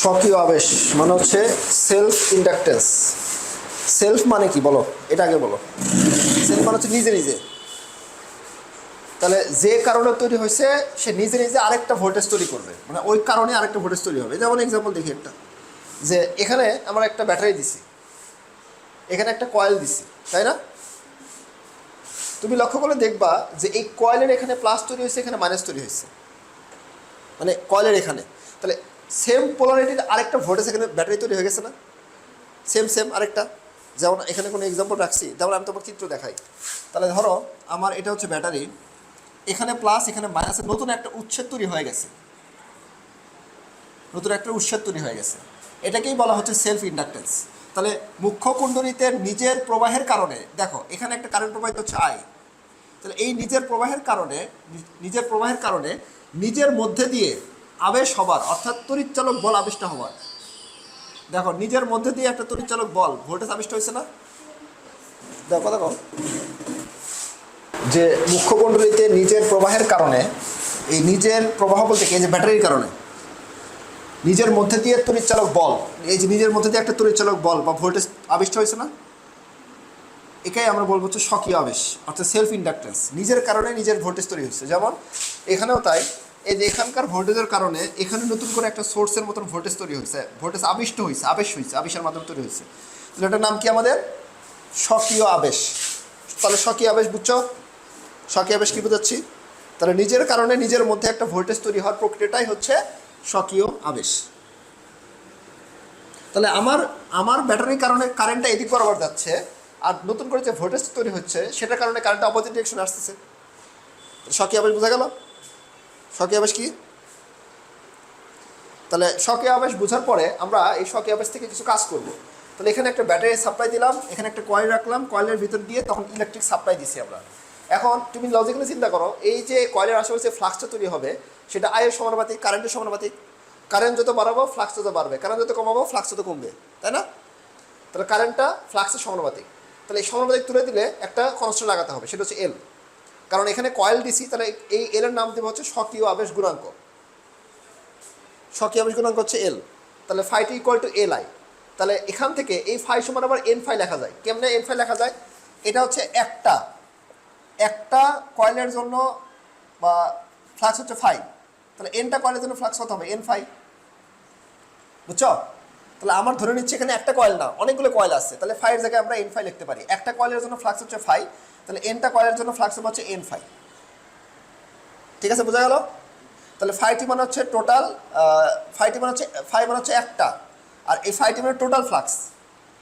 স্বকীয় আবেশ মানে হচ্ছে সেলফ ইন্ডাকটেন্স সেলফ মানে কি? বলো, এটা আগে বলো। সেলফ মানে হচ্ছে নিজে নিজে। তাহলে যে কারণে তৈরি হয়েছে, সে নিজে নিজে আরেকটা ভোল্টেজ তৈরি করবে। মানে ওই কারণে আরেকটা ভোল্টেজ তৈরি হবে। যেমন এক্সাম্পল দেখি একটা। যে এখানে আমরা একটা ব্যাটারি দিছি। এখানে একটা কয়েল দিছি, তাই না? তুমি লক্ষ্য করে দেখবা যে এই কয়েলের এখানে প্লাস তৈরি হয়েছে, এখানে মাইনাস তৈরি হয়েছে। মানে কয়েলের এখানে। তাহলে সেম পোলারিটির আরেকটা ভোল্টেজ এখানে ব্যাটারি তৈরি হয়ে গেছে না? সেম সেম আরেকটা। যেমন এখানে কোনো এক্সাম্পল রাখছি, যেমন আমি তোমার চিত্র দেখাই। তাহলে ধরো, আমার এটা হচ্ছে ব্যাটারি এখানে প্লাস এখানে মাইনাসের নতুন একটা উচ্ছেদ তৈরি হয়ে গেছে। নতুন একটা উচ্ছেদ তৈরি হয়ে গেছে। এটাকেই বলা হচ্ছে সেলফ ইন্ডাক্টেন্স তাহলে মুখ্য কুণ্ডলিতে নিজের প্রবাহের কারণে, দেখো, এখানে একটা কারেন্ট প্রবাহিত হচ্ছে আই তাহলে এই নিজের প্রবাহের কারণে নিজের প্রবাহের কারণে নিজের মধ্যে দিয়ে আবেশ হবার, অর্থাৎ তড়িৎচালক বল আবিষ্ট হবার। দেখো, নিজের মধ্যে দিয়ে একটা তড়িৎচালক বল, ভোল্টেজ আবিষ্ট হয়েছে না? দেখো দেখো যে মুখ্য কুণ্ডলিতে নিজের প্রবাহের কারণে, এই নিজের প্রবাহ বলতে কি? যে ব্যাটারির কারণে। নিজের মধ্যে দিয়ে তড়িৎচালক বল, এই যে নিজের মধ্যে দিয়ে একটা তড়িৎচালক বল বা ভোল্টেজ আবিষ্ট হয়েছে না? এটাই আমরা বলব হচ্ছে স্বকীয় আবেশ, অর্থাৎ সেলফ ইন্ডাকটেন্স নিজের কারণে নিজের ভোল্টেজ তৈরি হচ্ছে যেমন, এখানেও তাই। এই যে এখানকার ভোল্টেজের কারণে এখানে নতুন করে একটা সোর্সের মতন ভোল্টেজ তৈরি হয়েছে। ভোল্টেজ আবিষ্ট হয়েছে, আবেশ হয়েছে, আবেশের মাধ্যমে তৈরি হয়েছে। এটার নাম কি আমাদের? স্বকীয় আবেশ। তাহলে স্বকীয় আবেশ বুঝছ? স্বকীয় আবেশ কি বোঝাচ্ছি? তাহলে নিজের কারণে নিজের মধ্যে একটা ভোল্টেজ তৈরি হওয়ার প্রক্রিয়াটাই হচ্ছে স্বকীয় আবেশ। তাহলে আমার আমার ব্যাটারির কারণে কারেন্টটা এদিক বরাবর যাচ্ছে, আর নতুন করে যে ভোল্টেজ তৈরি হচ্ছে, সেটার কারণে কারেন্টটা অপোজিট ডিরেকশনে আসতেছে। স্বকীয় আবেশ বোঝা গেল? স্বকীয় আবেশ কি? তাহলে স্বকীয় আবেশ বোঝার পরে আমরা এই স্বকীয় আবেশ থেকে কিছু কাজ করব। তাহলে এখানে একটা ব্যাটারি সাপ্লাই দিলাম, এখানে একটা কয়েল রাখলাম কয়েলের ভিতর দিয়ে তখন ইলেকট্রিক সাপ্লাই দিছি আমরা। এখন তুমি লজিক্যালি চিন্তা করো, এই যে কয়েলের আশেপাশে ফ্লাক্সটা তৈরি হবে, সেটা আয়ের সমানুপাতিক কারেন্টের সমানুপাতিক। কারেন্ট যত বাড়াবো ফ্লাক্স তত বাড়বে। কারেন্ট যত কমাবো ফ্লাক্স তত কমবে, তাই না? তাহলে কারেন্টটা ফ্লাক্সের সমানুপাতিক। তাহলে এই সমানুপাতিক তুলে দিলে একটা কনস্ট্যান্ট লাগাতে হবে, সেটা হচ্ছে এল কারণ এখানে কয়েল দিছি, তাহলে এই এল এর নাম দেবো হচ্ছে স্বকীয় আবেশ গুণাঙ্ক। স্বকীয় আবেশ গুণাঙ্ক হচ্ছে এল তাহলে ফাইটি ইকুয়াল টু এল আই তাহলে এখান থেকে এই ফাই সমান আবার এন ফাই লেখা যায়। কেমনে এন ফাই লেখা যায়? এটা হচ্ছে একটা। একটা কয়েলের জন্য বা ফ্লাক্স হচ্ছে ফাই তাহলে এনটা কয়েলের জন্য ফ্লাক্স কত হবে? এন ফাই বুঝছ? তাহলে আমার ধরে নিচ্ছে এখানে একটা কয়েল না, অনেকগুলো কয়েল আছে। তাহলে ফাইয়ের জায়গায় আমরা এন ফাই লিখতে পারি। একটা কয়েলের জন্য ফ্লাক্স হচ্ছে ফাই তাহলে এনটা কয়েলের জন্য ফ্লাক্স হচ্ছে এন ফাই ঠিক আছে, বোঝা গেল? তাহলে ফাইটি মানে হচ্ছে টোটাল ফাইটি মানে হচ্ছে ফাই মানে হচ্ছে একটা। আর এই ফাইটি মানে টোটাল ফ্লাক্স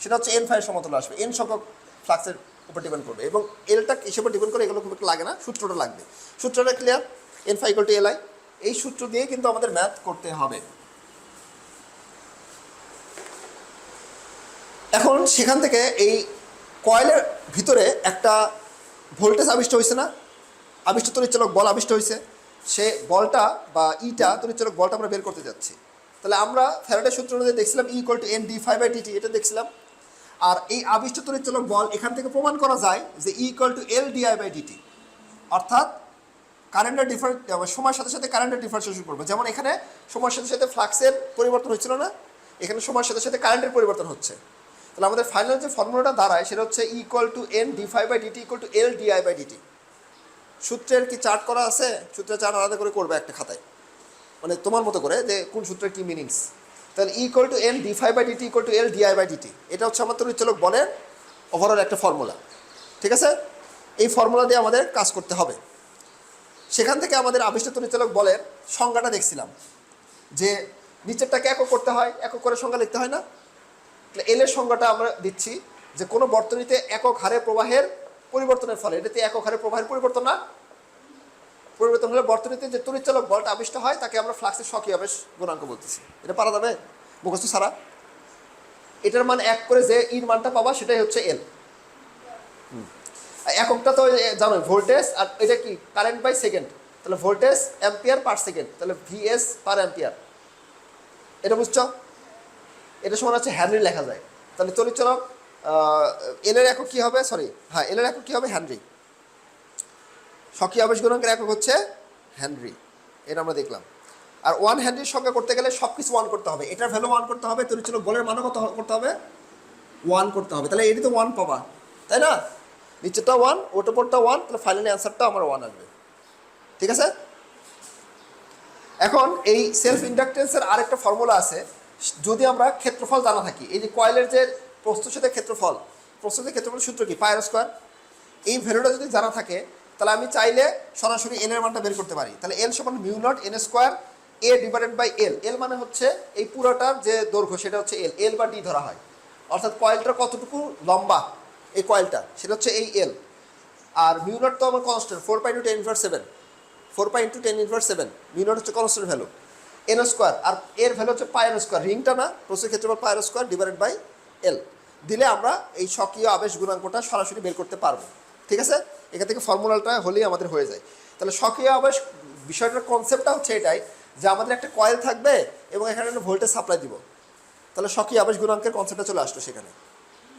সেটা হচ্ছে এন ফাইয়ের সমতুল্য আসবে। এন সংখ্যক ফ্লাক্সের উপর ডিপেন্ড করবে। এবং এলটা উপর ডিপেন্ড করে? এগুলো খুব একটা লাগে না। সূত্রটা লাগবে। সূত্রটা clear N phi equal to L I এই সূত্র দিয়ে কিন্তু আমাদের ম্যাথ করতে হবে। এখন সেখান থেকে এই কয়েলের ভিতরে একটা ভোল্টেজ আবিষ্ট হয়েছে না? আবিষ্ট তড়িৎচালক বল আবিষ্ট হয়েছে সে বলটা বা ইটা তড়িৎচালক বলটা আমরা বের করতে যাচ্ছি। তাহলে আমরা ফ্যারাডের সূত্র অনুযায়ী দেখছিলাম E equal to N D five by DT এটা দেখছিলাম। আর এই আবিষ্ট তড়িৎচালক বল এখান থেকে প্রমাণ করা যায় যে E equal to L DI by DT অর্থাৎ কারেন্টের ডিফারেন্ট সময়ের সাথে সাথে কারেন্টের ডিফারেন্সিয়েশন করব। যেমন এখানে সময়ের সাথে সাথে ফ্লাক্সের পরিবর্তন হচ্ছিল না, এখানে সময়ের সাথে সাথে কারেন্টের পরিবর্তন হচ্ছে। তাহলে আমাদের ফাইনাল যে ফর্মুলাটা দাঁড়ায়, সেটা হচ্ছে equal to N D five by DT equal to L DI by DT সূত্রের কি চার্ট করা আছে? সূত্রের চার্ট আলাদা করে করবে একটা খাতায়। মানে তোমার মতো করে যে কোন সূত্রের কি মিনিংস তাহলে equal to N D five by DT equal to L DI by DT এটা হচ্ছে আমার তরিচালক বলের ওভারঅল একটা ফর্মুলা ঠিক আছে? এই ফর্মুলা দিয়ে আমাদের কাজ করতে হবে। সেখান থেকে আমাদের আবিষ্ট তরিচালক বলের সংজ্ঞাটা দেখছিলাম। যে নিচেরটাকে একক করতে হয়, একক করে সংজ্ঞা লিখতে হয় না? তাহলে এলের সংজ্ঞাটা আমরা দিচ্ছি যে কোনো বর্তনীতে একক হারে প্রবাহের পরিবর্তনের ফলে, এটাতে একক হারে প্রবাহের পরিবর্তন না। পরিবর্তন হলে বর্তনীতে যে তড়িৎচালক বলটা আবিষ্ট হয়, তাকে আমরা ফ্লাক্সের স্বকীয় আবেশ গুণাঙ্ক বলতেছি। এটা পারা যাবে? মুখস্থ সারা? এটার মান এক করে যে ইর মানটা পাবা, সেটাই হচ্ছে এল এককটা তো জানো ভোল্টেজ আর এটা কি? Current by second. তাহলে ভোল্টেজ অ্যাম্পিয়ার পার সেকেন্ড। তাহলে ভিএস পার অ্যাম্পিয়ার। এটা বুঝছ? এটা সমান হচ্ছে হ্যানরি লেখা যায়। তাহলে তড়িৎচালক এলের একক কী হবে? সরি হ্যাঁ এলের একক কী হবে? হ্যানরি স্বকীয় আবেশ গুণাঙ্কের একক হচ্ছে হ্যানরি এটা আমরা দেখলাম। আর ওয়ান হ্যান্ডের সংখ্যা করতে গেলে সব কিছু ওয়ান করতে হবে। এটার ভ্যালু ওয়ান করতে হবে তোর ছিল গোলের মানও কত করতে হবে? ওয়ান করতে হবে। তাহলে এটি তো ওয়ান পাবা। তাই না? নিচেরটা ওয়ান ওটা পরটা ওয়ান তাহলে ফাইনালি অ্যান্সারটা আমার ওয়ান আসবে। ঠিক আছে? এখন এই সেলফ ইন্ডাকটেন্সের আরেকটা ফর্মুলা আছে। যদি আমরা ক্ষেত্রফল জানা থাকি, এই যে কয়েলের যে প্রস্তুত ক্ষেত্রফল প্রস্তুতের ক্ষেত্রফল সূত্র কি? পায়ের স্কোয়ার। এই ভ্যালুটা যদি জানা থাকে, তাহলে আমি চাইলে সরাসরি এল এর মানটা বের করতে পারি। তাহলে এল সমান mu naught N square A divided by L L মানে হচ্ছে এই পুরোটার যে দৈর্ঘ্য, সেটা হচ্ছে এল এল বা ডি ধরা হয়। অর্থাৎ কয়েলটা কতটুকু লম্বা, এই কয়েলটা? সেটা হচ্ছে এই এল আর মিউ নট তো আমার constant four point two ten inverse seven four point two ten inverse seven mu naught হচ্ছে কনস্ট্যান্ট ভ্যালু এন স্কোয়ার আর এর ভ্যালু হচ্ছে পায়ের স্কোয়ার রিংটা না প্রসেস ক্ষেত্রফল পায়ের স্কোয়ার ডিভাইডেড বাই এল দিলে আমরা এই স্বকীয় আবেশ গুণাঙ্কটা সরাসরি বের করতে পারব। ঠিক আছে? এখান থেকে ফর্মুলাটা হলেই আমাদের হয়ে যায়। তাহলে স্বকীয় আবেশ বিষয়টার কনসেপ্টটা হচ্ছে এটাই যে আমাদের একটা কয়েল থাকবে এবং এখানে একটা ভোল্টেজ সাপ্লাই দিব। তাহলে স্বকীয় আবেশ গুণাঙ্কের কনসেপ্টটা চলে আসলো সেখানে।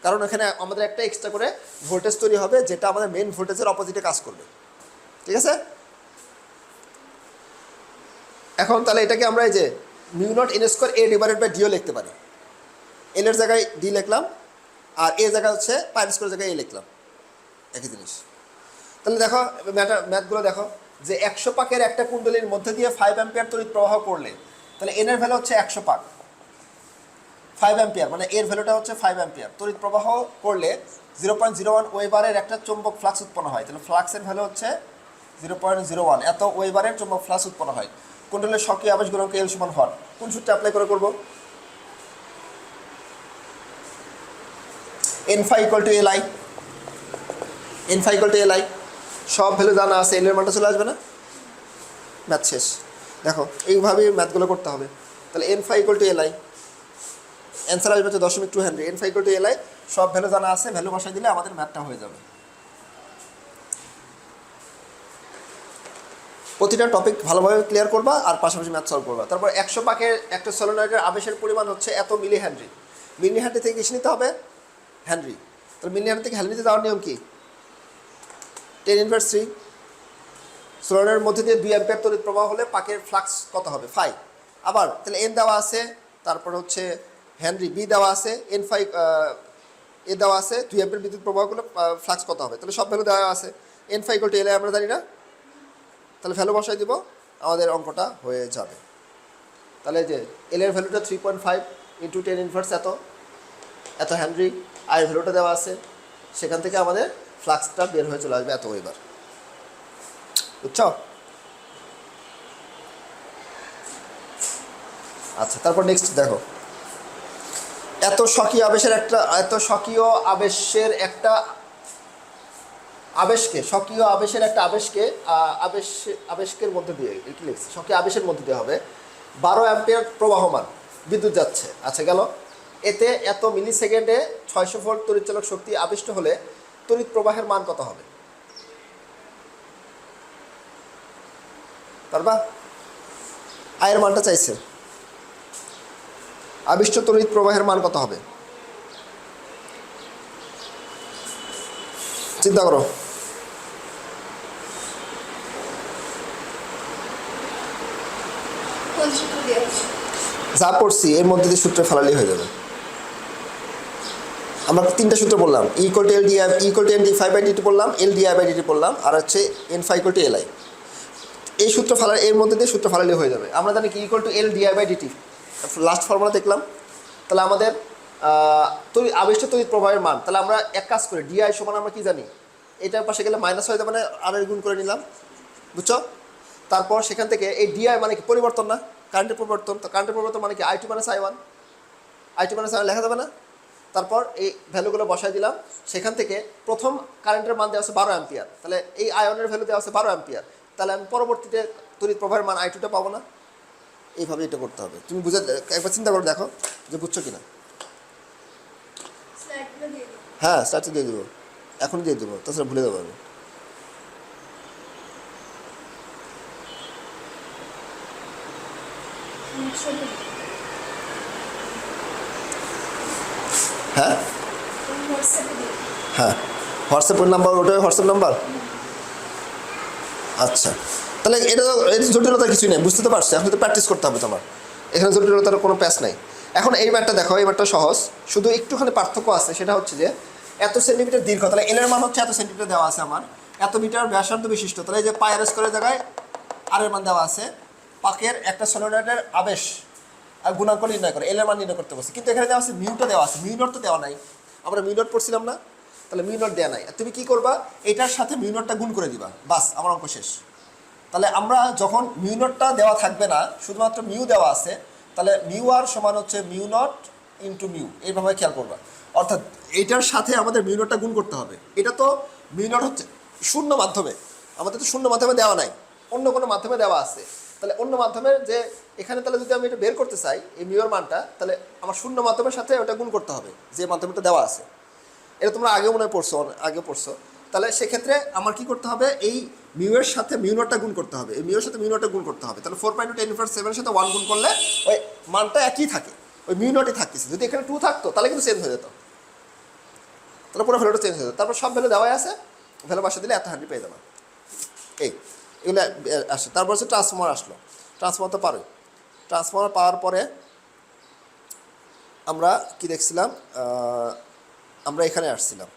কারণ এখানে আমাদের একটা এক্সট্রা করে ভোল্টেজ তৈরি হবে, যেটা আমাদের মেন ভোল্টেজের অপোজিটে কাজ করবে। ঠিক আছে? এখন তাহলে এটাকে আমরা এই যে mu naught N square A divided by DO লিখতে পারি। এল এর জায়গায় ডি লিখলাম আর এ জায়গায় হচ্ছে পাইন স্কোয়ার জায়গায় এ লিখলাম। একই জিনিস। তাহলে দেখো ম্যাটার ম্যাথগুলো দেখো, যে একশো পাকের একটা কুণ্ডলীর মধ্যে দিয়ে ফাইভ অ্যাম্পিয়ার তড়িৎ প্রবাহ করলে, তাহলে এন এর ভ্যালু হচ্ছে একশো পাক। ফাইভ অ্যাম্পিয়ার মানে এর ভ্যালুটা হচ্ছে ফাইভ অ্যাম্পিয়ার তড়িৎ প্রবাহ করলে জিরো পয়েন্ট জিরো ওয়ান ওয়েবারের একটা চুম্বক ফ্লাক্স উৎপন্ন হয়। তাহলে ফ্লাক্সের ভ্যালু হচ্ছে জিরো পয়েন্ট জিরো ওয়ান এত ওয়েবারের চুম্বক ফ্লাক্স উৎপন্ন হয়। কুণ্ডলের সক্রিয় আবেশ গুণাঙ্ক এল সমান হর কোন সূত্রে অ্যাপ্লাই করে করব? N phi equal to L I N phi to L I সব ভ্যালু জানা আছে এল এর মানটা চলে আসবে না? ম্যাথ শেষ। দেখো, এইভাবেই ম্যাথগুলো করতে হবে। তাহলে N phi equal to L I answer আসবে হচ্ছে দশমিক two hundred N phi to L I সব ভ্যালু জানা আছে, ভ্যালু বসাই দিলে আমাদের ম্যাথটা হয়ে যাবে। প্রতিটা টপিক ভালোভাবে ক্লিয়ার করবা আর পাশাপাশি ম্যাথ সলভ করবা। তারপর একশো পাকের একটা সলোনয়েডের আবেশের পরিমাণ হচ্ছে এত মিলি হ্যানরি মিলি হ্যানরি থেকে কিসে নিতে হবে? হ্যানরি তাহলে মিলি হ্যানরি থেকে হ্যানরিতে যাওয়ার নিয়ম কী? টেন ইনভার্স থ্রি সোলারের মধ্যে দিয়ে দুই অ্যাম্পিয়ার তড়িৎ প্রবাহ হলে পাকের ফ্লাক্স কত হবে? ফাইভ আবার, তাহলে এন দেওয়া আছে, তারপর হচ্ছে হ্যানরি বি দেওয়া আছে এন ফাইভ এ দেওয়া আছে, দুই অ্যাম্পিয়ার বিদ্যুৎ প্রবাহ প্রবাহগুলো ফ্লাক্স কত হবে? তাহলে সব ভ্যালু দেওয়া আছে। এন ফাইভ টু এলে আমরা জানি না। তাহলে ভ্যালু বসাই দিব, আমাদের অঙ্কটা হয়ে যাবে। তাহলে যে এল এর ভ্যালুটা three point five into ten inverse এত এত হ্যানরি আয়ের ভ্যালুটা দেওয়া আছে। সেখান থেকে আমাদের ফ্লাক্সটা বের হয়ে চলে আসবে এত এবার। বুঝছ? আচ্ছা তারপর নেক্সট দেখো। এত স্বকীয় আবেশের একটা, এত স্বকীয় আবেশের একটা আবেশকে, স্বকীয় আবেশের একটা আবেশকে আবেশ, আবেশকের মধ্যে দিয়ে কি লিখছে? স্বকীয় আবেশের মধ্যে দিয়ে হবে। বারো অ্যাম্পিয়ার প্রবাহমান, বিদ্যুৎ যাচ্ছে। আচ্ছা গেল। এতে এত মিলি সেকেন্ডে ছয়শো ভোল্ট তড়িৎচালক শক্তি আবিষ্ট হলে তড়িৎ প্রবাহের মান কত হবে? পারবা আয়ের মানটা চাইছে। আবিষ্ট তড়িৎ প্রবাহের মান কত হবে? চিন্তা করো কোন সূত্র দিয়ে হচ্ছে যা পড়ছি, এর মধ্যে দিয়ে সূত্রে ফেলালি হয়ে যাবে। আমরা তিনটা সূত্র বললাম equal to L D equal to N D five by DT বললাম L D I by DT বললাম আর হচ্ছে N five equal to L I এই সূত্র ফালা এর মধ্যে দিয়ে সূত্র ফালালি হয়ে যাবে। আমরা জানি কি equal to L D I by DT last formula দেখলাম। তাহলে আমাদের তৈরি আবিষ্ট তৈরি প্রবাহের মান। তাহলে আমরা এক কাজ করি ডিআই সমান আমরা কি জানি? এটার পাশে গেলে মাইনাস হয়ে যাবে মানে আর গুণ করে নিলাম। বুঝছ? তারপর সেখান থেকে এই ডিআই মানে কি? পরিবর্তন না? কারেন্টের পরিবর্তন তো কারেন্টের পরিবর্তন মানে কি? I two minus I one I two minus I লেখা যাবে না? তারপর এই ভ্যালুগুলো বসাই দিলাম। সেখান থেকে প্রথম কারেন্টের মান দেওয়া আছে বারো অ্যাম্পিয়ার। তাহলে এই আয়নের ভ্যালু দেওয়া আছে বারো অ্যাম্পিয়ার। তাহলে আমি পরবর্তীতে তড়িৎ প্রবাহের মান আই টুটা পাবো না। এইভাবে এটা করতে হবে। তুমি বুঝে একবার চিন্তা করে দেখো যে বুঝছ কি না হ্যাঁ স্টার্টে দিয়ে দেবো। এখন দিয়ে দেবো। তাছাড়া ভুলে দেবো আমি। হ্যাঁ। হ্যাঁ। হোয়াটসঅ্যাপের নাম্বার ওটাই হোয়াটসঅ্যাপ নাম্বার আচ্ছা। তাহলে এটা এর জটিলতা কিছুই নেই, বুঝতে তো পারছ। এখন তো প্র্যাকটিস করতে হবে তোমার। এখানে জটিলতার কোনো প্যাচ নাই। এখন এই ম্যাটটা দেখো, এই ম্যাটটা সহজ। শুধু একটুখানি পার্থক্য আছে, সেটা হচ্ছে যে, এত সেন্টিমিটার দীর্ঘ, তাহলে এলের মান হচ্ছে এত সেন্টিমিটার দেওয়া আছে আমার। এত মিটার ব্যাসার্ধ বিশিষ্ট, তাহলে এই যে পায়ের স্কোয়ারের জায়গায় আর এর মান দেওয়া আছে। পাকের একটা সলোনাইটের আবেশ আর গুণাঙ্ক নির্ণয় করে এলের মান নির্ণয় করতে বলছে। কিন্তু এখানে দেওয়া আছে মিউটা দেওয়া আছে। মিউনট তো দেওয়া নাই। আমরা মিউনট পড়ছিলাম না, তাহলে মিউনট দেওয়া নাই। তুমি কি করবা? এটার সাথে মিউনটটা গুণ করে দিবা। বাস, আমার অঙ্ক শেষ। তাহলে আমরা যখন মিউনটটা দেওয়া থাকবে না, শুধুমাত্র মিউ দেওয়া আছে, তাহলে মিউ আর সমান হচ্ছে মিউ নট ইন্টু মিউ। এইভাবে খেয়াল করবা। অর্থাৎ এইটার সাথে আমাদের মিউনটটা গুণ করতে হবে। এটা তো মিউ নট হচ্ছে শূন্য মাধ্যমে। আমাদের তো শূন্য মাধ্যমে দেওয়া নাই। অন্য কোনো মাধ্যমে দেওয়া আছে। তাহলে অন্য মাধ্যমে যে, এখানে তাহলে যদি আমি এটা বের করতে চাই, এই মিউর মানটা, তাহলে আমার শূন্য মাধ্যমের সাথে ওটা গুণ করতে হবে, যে মাধ্যমটা দেওয়া আছে। এটা তোমরা আগে মনে পড়ছো আগে পড়ছো। তাহলে সেক্ষেত্রে আমার কি করতে হবে, এই মিউয়ের সাথে মিউনটটা গুণ করতে হবে, এই মিউয়ের সাথে মিউনটটা গুণ করতে হবে। তাহলে ফোর পয়েন্ট টু টেন ইনফার সেভেনের সাথে ওয়ান গুণ করলে ওই মানটা একই থাকে, ওই মিউনটই থাকতেছে। যদি এখানে টু থাকতো, তাহলে কিন্তু চেঞ্জ হয়ে যেত। তাহলে পুরো ভ্যালুটা চেঞ্জ হয়ে যেত। তারপর সব ভ্যালু দেওয়াই আছে ভ্যালু বাসা দিলে এত হান্ড্রেড পেয়ে যাবে। এই। এগুলো আসে। তারপর হচ্ছে ট্রান্সফর্মার আসলো। ট্রান্সফর্মার তো পারোই। ট্রান্সফর্মার পাওয়ার পরে আমরা কি দেখছিলাম? আমরা এখানে আসছিলাম।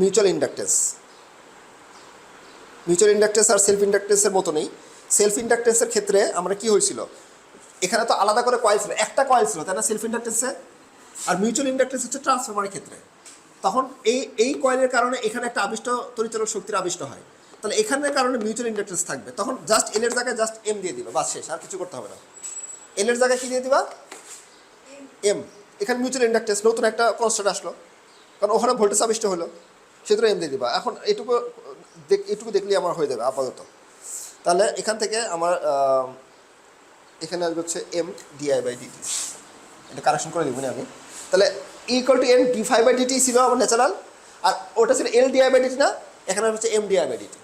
মিউচুয়াল ইন্ডাকটেন্স মিউচুয়াল ইন্ডাকটেন্স আর সেলফ ইন্ডাকটেন্সের মতো নেই সেলফ ইন্ডাকটেন্সের ক্ষেত্রে আমরা কি হয়েছিল? এখানে তো আলাদা করে কয়েল ছিল। একটা কয়েল ছিল, তাই না? সেলফ ইন্ডাকটেন্সে আর মিউচুয়াল ইন্ডাকটেন্স হচ্ছে ট্রান্সফরমারের ক্ষেত্রে। তখন এই এই কয়েলের কারণে এখানে একটা আবিষ্ট তরিচালক শক্তির আবিষ্ট হয়। তাহলে এখানের কারণে মিউচুয়াল ইন্ডাকটেন্স থাকবে। তখন জাস্ট এল এর জায়গায় জাস্ট এম দিয়ে দিবা বাস শেষ, আর কিছু করতে হবে না। এল এর জায়গায় কি দিয়ে দিবা? এম এখানে মিউচুয়াল ইন্ডাকটেন্স নতুন একটা কনস্ট্যান্ট আসলো। কারণ ওখানে ভোল্টেজ আবিষ্ট হলো সেগুলো এম দিয়ে দিবা। এখন এটুকু এটুকু দেখলেই আমার হয়ে যাবে আপাতত। তাহলে এখান থেকে আমার এখানে আসবে হচ্ছে এম ডিআই বাই ডিটি এটা কারেকশন করে দেবো আমি। তাহলে equal to M D five by DT ছিল আমার ন্যাচারাল আর ওটা ছিল এল ডিআই বাই ডিটি না, এখানে হচ্ছে M DI by DT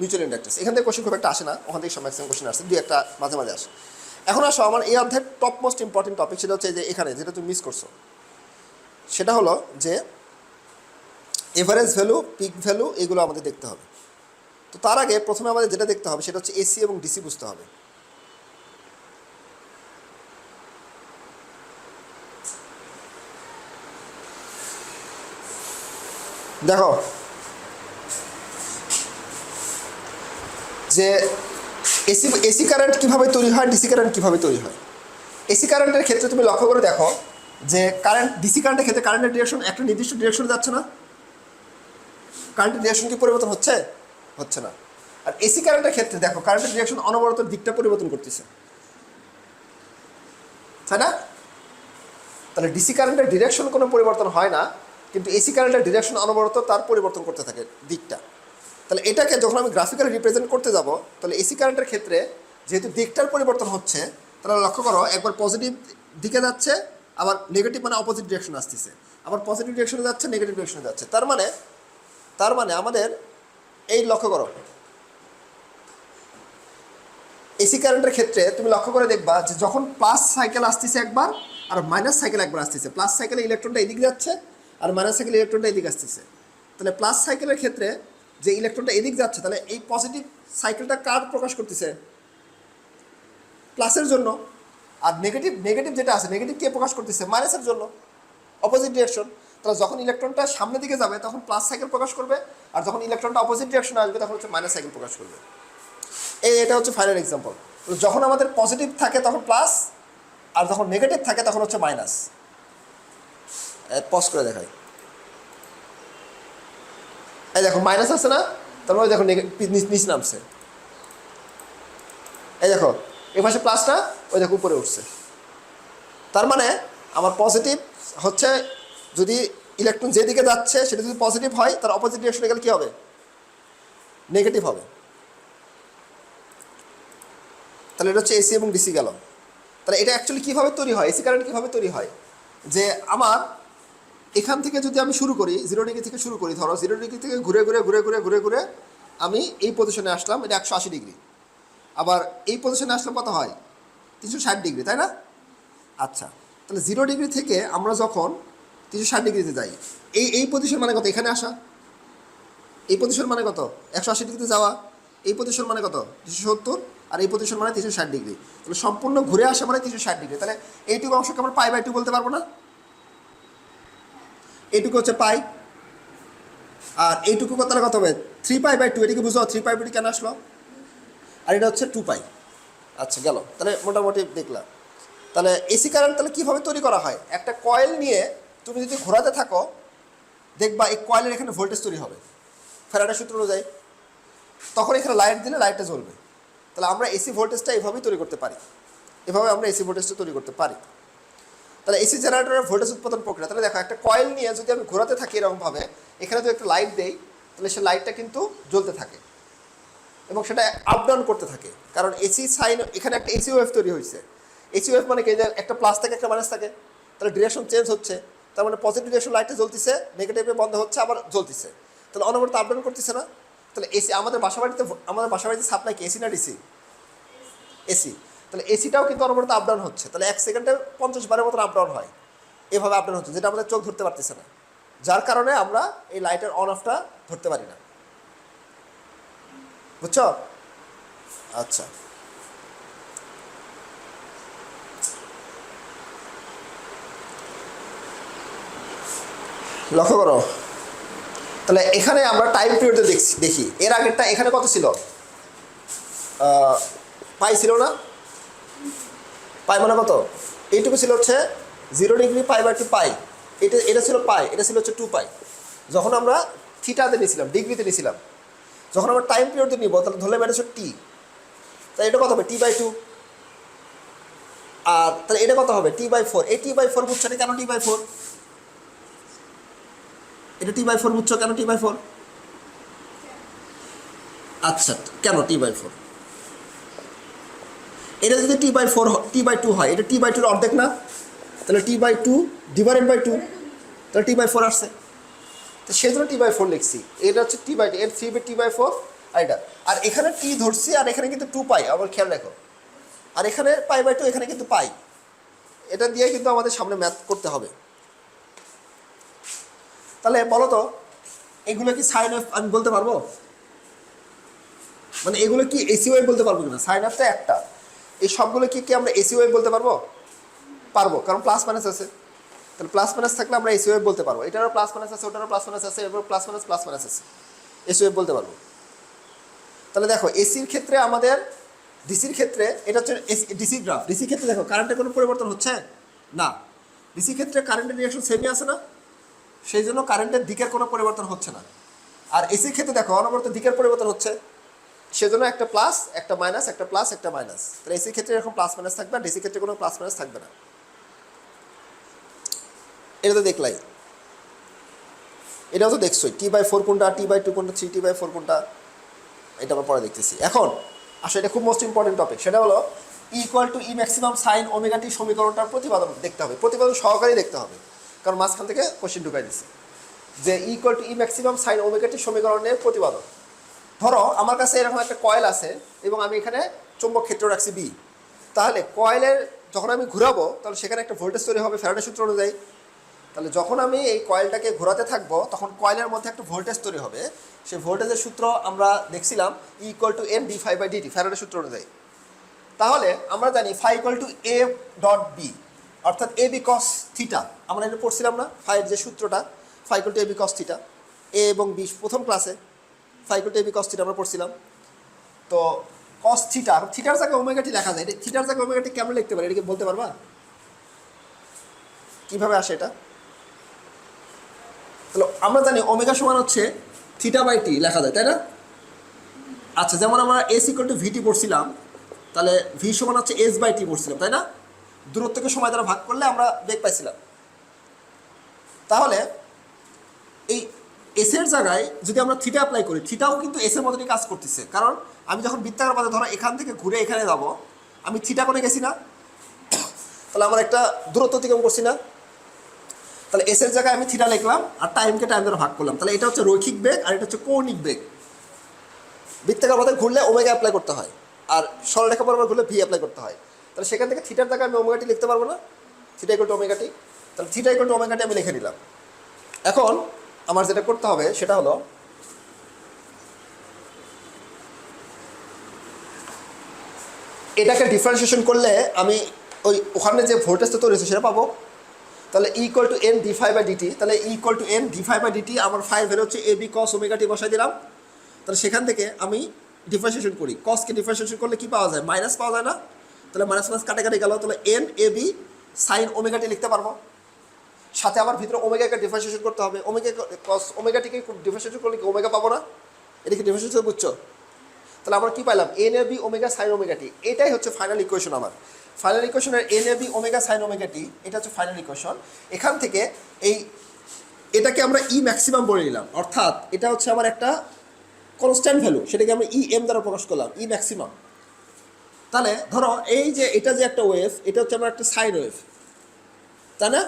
mutual inductance এখান থেকে কোশ্চেন খুব একটা আসে না, ওখান থেকে সব ম্যাক্সিমাম কোশ্চেন আসে, দুই একটা মাঝে মাঝে আসে। এখন আসো, আমার এই অধ্যায়ের টপ মোস্ট ইম্পর্টেন্ট টপিক সেটা হচ্ছে যে এখানে, যেটা তুমি মিস করছ। সেটা হলো যে এভারেজ ভ্যালু পিক ভ্যালু এগুলো আমাদের দেখতে হবে। তো তার আগে প্রথমে আমাদের যেটা দেখতে হবে, সেটা হচ্ছে এসি এবং ডিসি বুঝতে হবে। দেখো যে এসি এসি কারেন্ট কীভাবে তৈরি হয় ডিসি কারেন্ট কীভাবে তৈরি হয়? এসি কারেন্টের ক্ষেত্রে তুমি লক্ষ্য করে দেখো যে কারেন্ট ডিসি কারেন্টের ক্ষেত্রে কারেন্টের ডিরেকশন একটা নির্দিষ্ট ডিরেকশনে যাচ্ছে না। কারেন্টের ডিরেকশন কি পরিবর্তন হচ্ছে? হচ্ছে না। আর এসি কারেন্টের ক্ষেত্রে দেখো কারেন্টের ডিরেকশন অনবরত দিকটা পরিবর্তন করতেছে। তাই না? তাহলে ডিসি কারেন্টের ডিরেকশন কোনো পরিবর্তন হয় না, কিন্তু এসি কারেন্টের ডিরেকশন অনবরত তার পরিবর্তন করতে থাকে দিকটা। তাহলে এটাকে যখন আমি গ্রাফিক্যালি রিপ্রেজেন্ট করতে যাব, তাহলে এসি কারেন্টের ক্ষেত্রে যেহেতু দিকটার পরিবর্তন হচ্ছে, তাহলে লক্ষ্য করো, একবার পজিটিভ দিকে যাচ্ছে, আবার নেগেটিভ মানে অপোজিট ডিরেকশন আসতেছে। আবার পজিটিভ ডিরেকশনে যাচ্ছে নেগেটিভ ডিরেকশনে যাচ্ছে। তার মানে তার মানে আমাদের এই লক্ষ্য করো এসি কারেন্টের ক্ষেত্রে তুমি লক্ষ্য করে দেখবা যে যখন প্লাস সাইকেল আসতেছে একবার, আর মাইনাস সাইকেল একবার আসতেছে। প্লাস সাইকেলে ইলেকট্রনটা এদিকে যাচ্ছে, আর মাইনাস সাইকেলে ইলেকট্রনটা এদিকে আসতেছে। তাহলে প্লাস সাইকেলের ক্ষেত্রে যে ইলেকট্রনটা এদিক যাচ্ছে, তাহলে এই পজিটিভ সাইকেলটা কার প্রকাশ করতেছে? প্লাসের জন্য। আর নেগেটিভ নেগেটিভ যেটা আছে নেগেটিভ কে প্রকাশ করতেছে? মাইনাসের জন্য। অপোজিট ডিরেকশন তাহলে যখন ইলেকট্রনটা সামনের দিকে যাবে, তখন প্লাস সাইকেল প্রকাশ করবে। আর যখন ইলেকট্রনটা অপোজিট ডিরেকশনে আসবে, তখন হচ্ছে মাইনাস সাইকেল প্রকাশ করবে। এই, এটা হচ্ছে ফাইনাল এক্সাম্পল যখন আমাদের পজিটিভ থাকে, তখন প্লাস আর যখন নেগেটিভ থাকে, তখন হচ্ছে মাইনাস পজ করে দেখাই। এই দেখো মাইনাস আছে না? তারপরে দেখো নিচ- নামছে। এই দেখো এ পাশে প্লাস না, ওই দেখো, উপরে উঠছে। তার মানে আমার পজিটিভ হচ্ছে, যদি ইলেকট্রন যেদিকে যাচ্ছে, সেটা যদি পজিটিভ হয়, তার অপোজিট ডিরেকশনে গেলে কী হবে? নেগেটিভ হবে। তাহলে এটা হচ্ছে এসি এবং ডিসি গেল। তাহলে এটা অ্যাকচুয়ালি কীভাবে তৈরি হয়? এসি কারেন্ট কীভাবে তৈরি হয়? যে আমার এখান থেকে যদি আমি শুরু করি জিরো ডিগ্রি থেকে শুরু করি, ধরো জিরো ডিগ্রি থেকে ঘুরে ঘুরে ঘুরে ঘুরে ঘুরে ঘুরে আমি এই পজিশনে আসলাম, এটা একশো আশি ডিগ্রি আবার এই পজিশনে আসলে কত হয়? তিনশো ষাট ডিগ্রি তাই না? আচ্ছা তাহলে জিরো ডিগ্রি থেকে আমরা যখন তিনশো ষাট ডিগ্রিতে যাই, এই এই পজিশন মানে কত? এখানে আসা। এই পজিশন মানে কত? একশো আশি ডিগ্রিতে যাওয়া। এই পজিশন মানে কত? তিনশো সত্তর। আর এই পজিশন মানে তিনশো ষাট ডিগ্রি তাহলে সম্পূর্ণ ঘুরে আসা মানে তিনশো ষাট ডিগ্রি তাহলে এইটুকু অংশকে আমরা পাই বাই টু বলতে পারব না? এইটুকু হচ্ছে পাই। আর এইটুকু কত কত হবে থ্রি পাই বাই টু এটাকে বুঝো থ্রি পাই বাই কেন আসলো? আর এটা হচ্ছে টু পাই আচ্ছা গেল। তাহলে মোটামুটি দেখলাম। তাহলে এসি কারেন্ট তাহলে কীভাবে তৈরি করা হয়? একটা কয়েল নিয়ে তুমি যদি ঘোরাতে থাকো, দেখবা এই কয়েলের এখানে ভোল্টেজ তৈরি হবে। ফেরাডের সূত্র অনুযায়ী। তখন এখানে লাইট দিলে লাইটটা জ্বলবে। তাহলে আমরা এসি ভোল্টেজটা এইভাবেই তৈরি করতে পারি। এভাবে আমরা এসি ভোল্টেজটা তৈরি করতে পারি। তাহলে এসি জেনারেটরের ভোল্টেজ উৎপাদন প্রক্রিয়া, তাহলে দেখো একটা কয়েল নিয়ে যদি আমি ঘোরাতে থাকি এরকমভাবে, এখানে যদি একটা লাইট দেই, তাহলে সে লাইটটা কিন্তু জ্বলতে থাকে এবং সেটা আপ ডাউন করতে থাকে। কারণ এসি সাইন এখানে একটা এসি ওয়েভ তৈরি হয়েছে। এসি ওয়েভ মানে কি? একটা প্লাস থাকে, একটা মাইনাস থাকে। তাহলে ডিরেকশন চেঞ্জ হচ্ছে। তার মানে পজিটিভ ডিরেকশন লাইটটা জ্বলতেছে নেগেটিভে বন্ধ হচ্ছে, আবার জ্বলতেছে। তাহলে অনবরত আপ ডাউন করতেছে না। তাহলে এসি আমাদের বাসাবাড়িতে আমাদের বাসাবাড়িতে সাপ্লাই কি? এসি না ডিসি এসি তাহলে এসিটাও কিন্তু অনবরত আপডাউন হচ্ছে। তাহলে এক সেকেন্ডে পঞ্চাশ বারের মতন আপডাউন হয়। এভাবে আপডাউন হচ্ছে, যেটা আমাদের চোখ ধরতে পারতেছে না। যার কারণে আমরা এই লাইটের অন অফটা ধরতে পারি না। বুঝছ? আচ্ছা। লক্ষ্য করো। তাহলে এখানে আমরা টাইম পিরিয়ডে দেখছি, দেখি। এর আগেরটা এখানে কত ছিল? পাই ছিল না? পাই মানে কত? এইটুকু ছিল হচ্ছে zero degree pi by two pi এটা এটা ছিল পাই এটা ছিল হচ্ছে টু পাই যখন আমরা থিটাতে নিয়েছিলাম ডিগ্রিতে নিয়েছিলাম, যখন আমরা টাইম পিরিয়ডে নিব, তাহলে ধরলে এটা হচ্ছে টি তাহলে এটা কত হবে? টি বাই টু আর তাহলে এটা কত হবে? টি বাই ফোর এই টি বাই ফোর বুঝছ না কেন টি বাই ফোর এটা টি বাই ফোর বুঝছ কেন টি বাই ফোর আচ্ছা কেন টি বাই ফোর এটা যদি T by four T by two হয়, এটা টি বাই টুর অর্ধেক না? তাহলে T by two divided by two তাহলে টি বাই ফোর আসছে। তো সেই জন্য টি বাই ফোর লিখছি। এটা হচ্ছে টি বাই এর three by T by four আর এটা। আর এখানে টি ধরছি, আর এখানে কিন্তু টু পাই, আবার খেয়াল রাখো। আর এখানে পাই বাই টু এখানে কিন্তু পাই। এটা দিয়ে কিন্তু আমাদের সামনে ম্যাথ করতে হবে। তাহলে বলো তো, এগুলো কি সাইন ওয়েভ আমি বলতে পারব? মানে এগুলো কি এসি ওয়েভ বলতে পারব কিনা? সাইন ওয়েভ তো একটা। এই সবগুলো কি কি আমরা এসি ওয়েভ বলতে পারব? পারব, কারণ প্লাস মাইনাস আছে। তাহলে প্লাস মাইনাস থাকলে আমরা এসি ওয়েভ বলতে পারব। এটারও প্লাস মাইনাস আছে, ওটারও প্লাস মাইনাস আছে এরপর প্লাস মাইনাস প্লাস মাইনাস আছে। এসি ওয়েভ বলতে পারব। তাহলে দেখো এসির ক্ষেত্রে আমাদের ডিসির ক্ষেত্রে, এটা হচ্ছে ডিসি গ্রাফ ডিসির ক্ষেত্রে দেখো কারেন্টের কোনো পরিবর্তন হচ্ছে? না। ডিসির ক্ষেত্রে কারেন্টের রিয়াকশন সেমই আছে না? সেই জন্য কারেন্টের দিকের কোনো পরিবর্তন হচ্ছে না। আর এসির ক্ষেত্রে দেখো, অনবরত দিকের পরিবর্তন হচ্ছে। সেজন্য একটা প্লাস একটা মাইনাস একটা প্লাস একটা মাইনাস তাহলে এসির ক্ষেত্রে এরকম প্লাস মাইনাস থাকবে আর ডিসির ক্ষেত্রে কোনো প্লাস মাইনাস থাকবে না। এটা তো দেখলাই। এটাও তো দেখছোই। টি বাই ফোর কোনটা টি বাই টু কোনটা থ্রি টি বাই ফোর কোনটা, এটা আমরা পরে দেখতেছি। এখন, আসলে এটা খুব মোস্ট ইম্পর্টেন্ট টপিক সেটা হলো equal to E maximum sine omega T সমীকরণটার প্রতিপাদন দেখতে হবে। প্রতিপাদন সহকারী দেখতে হবে। কারণ মাঝখান থেকে কোশ্চেন ঢুকাই দিচ্ছে যে equal to E maximum sine omega T সমীকরণের প্রতিপাদন। ধরো, আমার কাছে এরকম একটা কয়েল আছে এবং আমি এখানে চুম্বক ক্ষেত্র রাখছি বি তাহলে কয়েলের যখন আমি ঘুরাবো, তাহলে সেখানে একটা ভোল্টেজ তৈরি হবে ফ্যারাডের সূত্র অনুযায়ী। তাহলে যখন আমি এই কয়েলটাকে ঘোরাতে থাকব, তখন কয়েলের মধ্যে একটা ভোল্টেজ তৈরি হবে। সেই ভোল্টেজের সূত্র আমরা দেখছিলাম equal to M D five by DT ফ্যারাডের সূত্র অনুযায়ী। তাহলে আমরা জানি phi equal to A dot B অর্থাৎ এ বি কস থিটা আমরা এটা পড়ছিলাম না ফাইয়ের যে সূত্রটা phi to A B cos theta A এবং বি প্রথম ক্লাসে phi equal to A cos theta আমরা পড়ছিলাম। তো কস থিটা থিটার জায়গায় ওমেগাটি লেখা যায়। এটা থিটার জায়গায় ওমেগাটি কেমন লিখতে পারি? এটাকে বলতে পারবা? কীভাবে আসে এটা? তাহলে আমরা জানি ওমেগা সমান হচ্ছে থিটা বাই টি লেখা যায়, তাই না? আচ্ছা যেমন আমরা এস ইকুয়াল টু ভিটি পড়ছিলাম, তাহলে ভি সমান হচ্ছে এস বাই টি পড়ছিলাম, তাই না? দূরত্বকে সময় দ্বারা ভাগ করলে আমরা বেগ পাইছিলাম। তাহলে এই এসের জায়গায় যদি আমরা থিটা অ্যাপ্লাই করি থিটাও কিন্তু এসের মতনই কাজ করতেছে। কারণ আমি যখন বৃত্তাকার পথে ধরো এখান থেকে ঘুরে এখানে যাব, আমি থিটা করে গেছি না। তাহলে আমার একটা দূরত্ব অতিক্রম করছি না। তাহলে এস এর জায়গায় আমি থিটা লিখলাম আর টাইমকে টাইম ধরে ভাগ করলাম। তাহলে এটা হচ্ছে রৈখিক বেগ আর এটা হচ্ছে কৌণিক বেগ। বৃত্তাকার পথে ঘুরলে ওমেগা অ্যাপ্লাই করতে হয় আর সরলরেখা বরাবর ঘুরলে ভি অ্যাপ্লাই করতে হয়। তাহলে সেখান থেকে থিটার জায়গায় আমি ওমেগাটি লিখতে পারব না। Theta equal to omega t তাহলে theta equal to omega t আমি লিখে নিলাম। এখন আমার যেটা করতে হবে, সেটা হলো এটাকে ডিফারেন্সিয়েশন করলে আমি ওই ওখানে যে ভোল্টেজটা তৈরি হয়েছে সেটা পাবো। তাহলে equal to N D five by DT তাহলে equal to N D five by DT আমার ফাইভ ভ্যালু হচ্ছে এ বি কস ওমেগাটি বসাই দিলাম। তাহলে সেখান থেকে আমি ডিফারেন্সিয়েশন করি। কসকে ডিফারেন্সিয়েশন করলে কি পাওয়া যায়? মাইনাস পাওয়া যায় না। তাহলে মাইনাস মাইনাস কাটাকাটি গেল। তাহলে N A B sine omega T লিখতে পারব। সাথে আমার ভিতরে ওমেগাকে ডিফারেন্সিয়েশন করতে হবে। ওমেগা কস ওমেগাটিকে ডিফারেন্সিয়েশন করলে কি ওমেগা পাবো না? এটা কি ডিফারেন্সিয়েশন বুঝছ? তাহলে আমরা কি পাইলাম? N A B omega sine omega T এটাই হচ্ছে ফাইনাল ইকুয়েশন আমার। ফাইনাল ইকুয়েশনের N A B omega sine omega T এটা হচ্ছে ফাইনাল ইকুয়েশন এখান থেকে এই এটাকে আমরা ই ম্যাক্সিমাম বলে নিলাম। অর্থাৎ এটা হচ্ছে আমার একটা কনস্ট্যান্ট ভ্যালু সেটাকে আমরা ই এম দ্বারা প্রকাশ করলাম। ই ম্যাক্সিমাম তাহলে ধরো এই যে এটা যে একটা ওয়েভ এটা হচ্ছে আমার একটা সাইন ওয়েভ তাই না?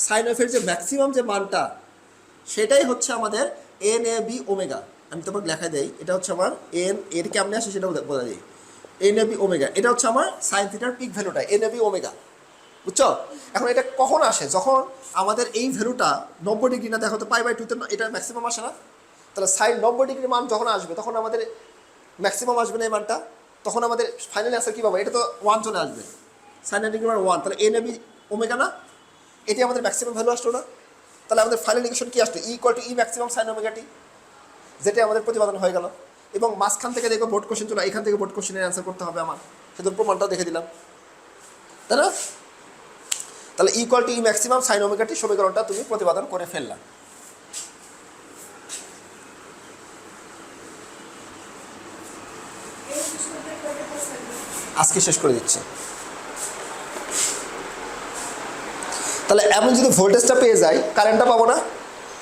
সাইন ওয়েভের যে ম্যাক্সিমাম যে মানটা, সেটাই হচ্ছে আমাদের এন এ বি ওমেগা আমি তোমাকে লেখা দেই, এটা হচ্ছে আমার এন এর কেমনে আসে সেটা বলে- দিই। এন এ বি ওমেগা এটা হচ্ছে আমার সাইন থিটার পিক ভ্যালুটা এন এ বি ওমেগা বুঝছ? এখন এটা কখন আসে? যখন আমাদের এই ভ্যালুটা নব্বই ডিগ্রি না, দেখো তো পাই বাই টুতে এটা ম্যাক্সিমাম আসে না। তাহলে সাইন নব্বই ডিগ্রি মান যখন আসবে, তখন আমাদের ম্যাক্সিমাম আসবে না এই মানটা। তখন আমাদের ফাইনালি আসার কী পাবো? এটা তো ওয়ান চলে আসবে। সাইন ডিগ্রি মান ওয়ান তাহলে এন এ বি ওমেগা না? এটি আমাদের ম্যাক্সিমাম ভ্যালু আসলো না। তাহলে আমাদের ফাইনাল ইকুয়েশন কি আসলো? E equal to E maximum sine omega T যেটা আমাদের প্রতিপাদন হয়ে গেল। এবং মাঝখান থেকে দেখো বোর্ড কোশ্চেন চলো, এখান থেকে বোর্ড কোশ্চেনের অ্যান্সার করতে হবে আমার। সেটা প্রমাণটাও দেখে দিলাম। তাই না? তাহলে equal to E maximum sine omega T সমীকরণটা তুমি প্রতিপাদন করে ফেললা। আজকে শেষ করে দিচ্ছি। তাহলে এমন যদি ভোল্টেজটা পেয়ে যাই কারেন্টটা পাবো না?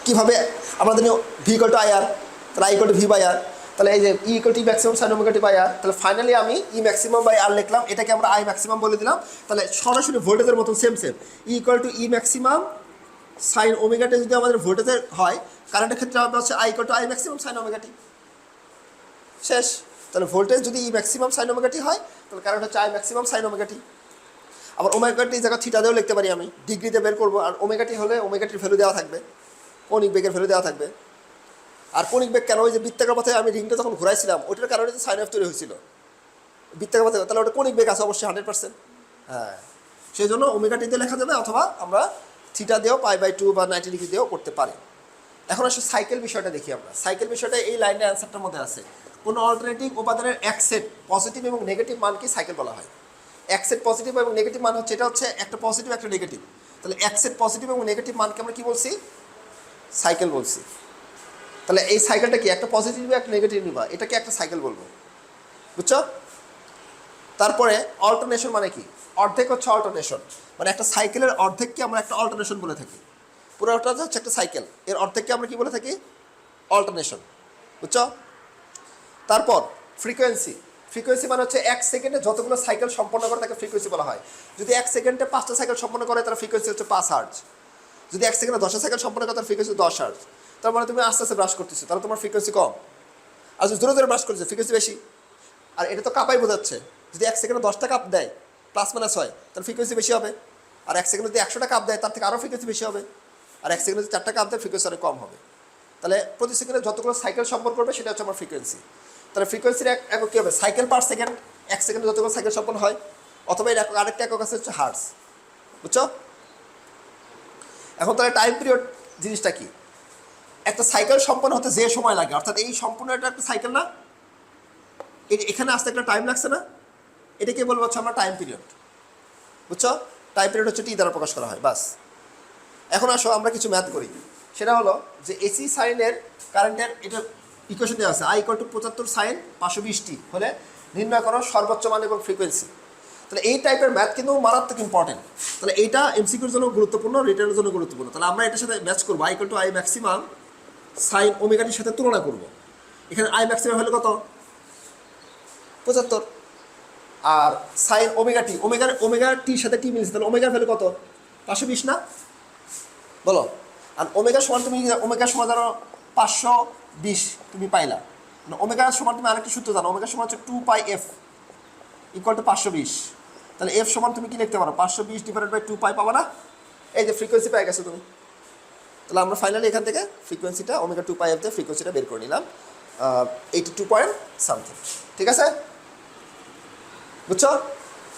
কীভাবে? আমরা জানি ভি ইকুয়াল টু আইআর তাহলে I equal to V by R তাহলে এই যে E equal to maximum sine omega T by R তাহলে ফাইনালি আমি ই ম্যাক্সিমাম বাই আর লিখলাম, এটাকে আমরা আই ম্যাক্সিমাম বলে দিলাম, তাহলে সরাসরি ভোল্টেজের মতন same same E equal to E maximum sine omega T যদি আমাদের ভোল্টেজের হয় কারেন্টের ক্ষেত্রে হবে হচ্ছে I equal to I maximum sine omega T শেষ। তাহলে ভোল্টেজ যদি ই ম্যাক্সিমাম সাইন ওমেগাটি হয়, তাহলে কারেন্ট হচ্ছে I maximum sine omega t আবার ওমেগাটি জায়গা থিটা দিয়েও লিখতে পারি আমি। ডিগ্রিতে বের করব আর ওমেগাটি হলে ওমেগাটির ভ্যালু দেওয়া থাকবে। কৌণিক বেগের ভ্যালু দেওয়া থাকবে। আর কৌণিক বেগ কেন ওই যে বৃত্তাকার পথে আমি রিংটা যখন ঘুরাইছিলাম ওটার কারণে যে সাইন অফ তৈরি হয়েছিল। বৃত্তাকার পথে, তাহলে ওটা কৌণিক বেগ আছে অবশ্যই হান্ড্রেড পার্সেন্ট হ্যাঁ। সেই জন্য ওমেগাটিতে লেখা যাবে অথবা আমরা থিটা দিয়েও পাই বাই টু বা নাইনটি ডিগ্রি দিয়েও করতে পারি। এখন আসলে সাইকেল বিষয়টা দেখি আমরা। সাইকেল বিষয়টা এই লাইনের অ্যান্সারটার মধ্যে আছে। কোনো অল্টারনেটিভ উপাদানের এক সেট পজিটিভ এবং নেগেটিভ মানকে সাইকেল বলা হয়? এক সেট পজিটিভ এবং নেগেটিভ মান হচ্ছে, এটা হচ্ছে একটা পজিটিভ একটা নেগেটিভ তাহলে এক সেট পজিটিভ এবং নেগেটিভ মানকে আমরা কি বলছি? সাইকেল বলছি। তাহলে এই সাইকেলটা কি? একটা পজিটিভ একটা নেগেটিভ নিবা। এটাকে একটা সাইকেল বলব। বুঝছ? তারপরে অল্টারনেশন মানে কি? অর্ধেক হচ্ছে অল্টারনেশন মানে একটা সাইকেলের অর্ধেককে আমরা একটা অল্টারনেশন বলে থাকি। পুরোটা হচ্ছে একটা সাইকেল এর অর্ধেককে আমরা কি বলে থাকি? অল্টারনেশন বুঝছ? তারপর ফ্রিকোয়েন্সি ফ্রিকোয়েন্সি মানে হচ্ছে এক সেকেন্ডে যতগুলো সাইকেল সম্পন্ন করে তাকে ফ্রিকোয়েন্সি বলা হয়। যদি এক সেকেন্ডে পাঁচটা সাইকেল সম্পন্ন করে, তার ফ্রিকোয়েন্সি হচ্ছে পাঁচ হার্জ যদি এক সেকেন্ডে দশটা সাইকেল সম্পন্ন করে, তার ফ্রিকোয়েন্সি দশ হার্জ তার মানে তুমি আস্তে আস্তে ব্রাশ করতেছো, তাহলে তোমার ফ্রিকোয়েন্সি কম। আর যদি জোরে জোরে ব্রাশ করছ ফ্রিকোয়েন্সি বেশি। আর এটা তো কাপাই বোঝাচ্ছে। যদি এক সেকেন্ডে দশটা কাপ দেয় প্লাস মাইনাস হয় তার ফ্রিকোয়েন্সি বেশি হবে। আর এক সেকেন্ডে যদি একশোটা কাপ দেয়, তার থেকে আরও ফ্রিকোয়েন্সি বেশি হবে। আর এক সেকেন্ডে যদি চারটা কাপ দেয় ফ্রিকোয়েন্সি অনেক কম হবে। তাহলে প্রতি সেকেন্ডে যতগুলো সাইকেল সম্পন্ন করবে, সেটা হচ্ছে আমার ফ্রিকোয়েন্সি তাহলে ফ্রিকোয়েন্সির এক কী হবে? সাইকেল পার সেকেন্ড এক সেকেন্ডে যতগুলো সাইকেল সম্পন্ন হয়, অথবা এর একক আরেকটা একক আছে হচ্ছে হার্স বুঝছ? এখন তাহলে টাইম পিরিয়ড জিনিসটা কি? একটা সাইকেল সম্পন্ন হতে যে সময় লাগে, অর্থাৎ এই সম্পূর্ণ এটা একটা সাইকেল না এখানে আসতে একটা টাইম লাগছে না, এটাকে বলব হচ্ছে আমরা টাইম পিরিয়ড বুঝছ? টাইম পিরিয়ড হচ্ছে টি দ্বারা প্রকাশ করা হয়, বাস। এখন আসো, আমরা কিছু ম্যাথ করি। সেটা হলো যে এসি সাইনের কারেন্টের এটা ইকুয়েশন দেওয়া আছে আই ইকুয়াল টু পঁচাত্তর সাইন পাঁচশো বিশটি, হলে নির্ণয় করো সর্বোচ্চ মান এবং ফ্রিকোয়েন্সি তাহলে এই টাইপের ম্যাথ কিন্তু মারাত্মক ইম্পর্টেন্ট তাহলে এইটা এমসিকিউর জন্য গুরুত্বপূর্ণ রিটার্নের জন্য গুরুত্বপূর্ণ। তাহলে আমরা এটার সাথে ম্যাচ করব I equal to I maximum sine ওমেগাটির সাথে তুলনা করব। এখানে আই ম্যাক্সিমাম হলে কত? পঁচাত্তর। আর সাইন ওমেগা টি ওমেগার ওমেগা টির সাথে টি মিলছে, তাহলে ওমেগার ভ্যালু কত? পাঁচশো বিশ না? বলো। আর ওমেগা সমান তুমি ওমেগা সমান ধরো পাঁচশো বিশ, তুমি পাইলা। ওমেগা সমান তুমি আরেকটা সূত্র জানো ওমেগা সমান হচ্ছে two pi f equal to পাঁচশো বিশ। তাহলে এফ সমান তুমি কি লিখতে পারো? পাঁচশো বিশ ডিভাইডেড বাই টু পাই পাবা না? এই যে ফ্রিকোয়েন্সি পেয়ে গেছো তুমি। তাহলে আমরা ফাইনালি এখান থেকে ফ্রিকোয়েন্সিটা ওমেগা টু পাই এফ দিয়ে ফ্রিকোয়েন্সিটা বের করে নিলাম। এইটি টু পয়েন্ট সামথিং ঠিক আছে? বুঝছ?